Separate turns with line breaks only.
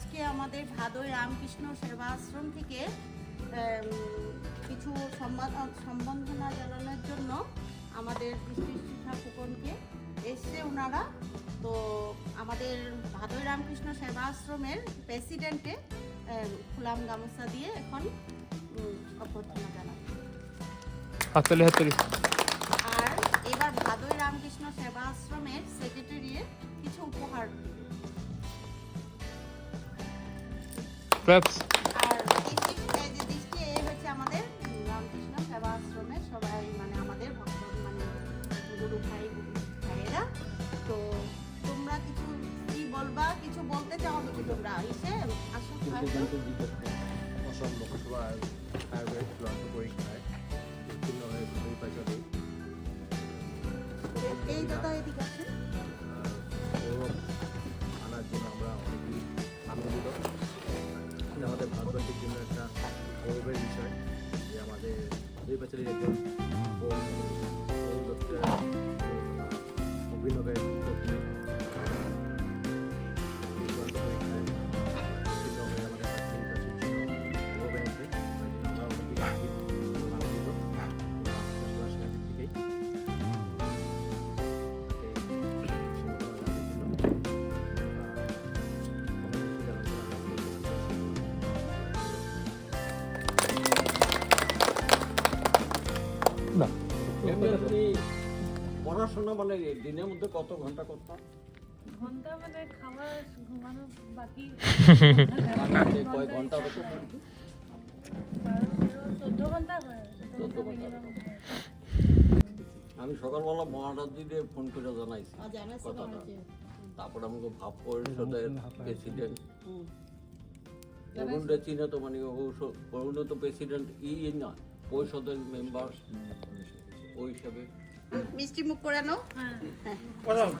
আজকে আমাদের ভাদই রামকৃষ্ণ সেবা আশ্রম থেকে কিছু সম্বা- সম্বর্ধনা জানানোর জন্য আমাদের কৃষ্টি শিক্ষা ফুকনকে এসছে ওনারা। তো আমাদের ভাদই রামকৃষ্ণ সেবা আশ্রমের প্রেসিডেন্টে ফুলাম গামোচা দিয়ে এখন অভ্যর্থনা জানাচ্ছে
হাততালি হাততালি
আর এবার ভাদই রামকৃষ্ণ সেবা আশ্রমের সেক্রেটারি কিছু উপহার
ক্লাপস
আর এই যে দৃষ্টি এই হচ্ছে আমাদের রামকৃষ্ণ সেবা আশ্রমের সবাই মানে আমাদের ভক্ত মানে গুরু ভাই গুরু ভাইয়েরা। তো তোমরা কিছু কি বলবা? কিছু বলতে চাও নাকি তোমরা? এসে আসো আসো।
অসম
ഈ പച്ചടി পড়াশোনা মানে দিনের মধ্যে কত ঘণ্টা করতাম
ঘণ্টা মানে খাবার ঘুমানো বাকি।
কয় ঘণ্টা হতো
চোদ্দ ঘণ্টা
চোদ্দ ঘণ্টা। আমি সকালবেলা মহারাজ দিদি ফোন করে জানাইছি কথাটা। তারপর আমাকে ভাব পরিষদের প্রেসিডেন্ট। অরুণরা চিনে তো মানে অরুণ তো প্রেসিডেন্ট ই না পরিষদের মেম্বার। ওই হিসাবে।
মিষ্টি মুখ করে নাও।